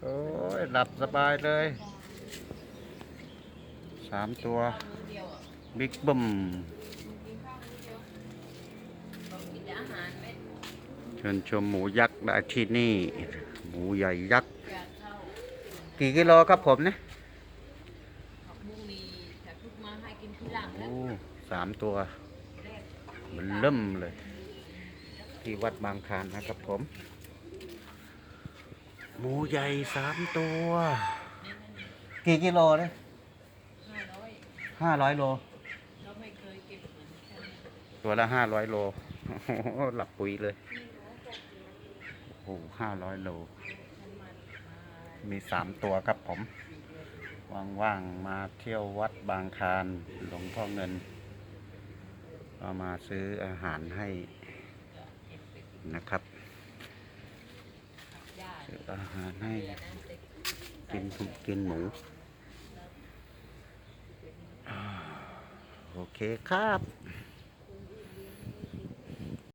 โอ้ย หลับสบายเลย สามตัว บิ๊กบึ้มเชิญชมหมูยักษ์ได้ที่นี่ หมูใหญ่ยักษ์ กี่กิโลครับผมเนี่ยผักบุ้งมีแต่ทุกมาให้กินทีหลังโอ้แล้วสามตัว มันเริ่มเลย ที่วัดบางคลานนะครับผม หมูใหญ่สามตัว กี่กิโลเนี่ยห้าร้อยห้าร้อยโล เราไม่เคยเก็บเหมือนกันตัวละห้าร้อยโลโอ้โหหลับปุ๋ยเลย โอ้ห้าร้อยโล มีสามตัวครับผม ว่างๆ มาเที่ยววัดบางคลานหลวงพ่อเงินก็มาซื้ออาหารให้นะครับย่า ซื้ออาหารให้กินผมกินหมูโอเคครับ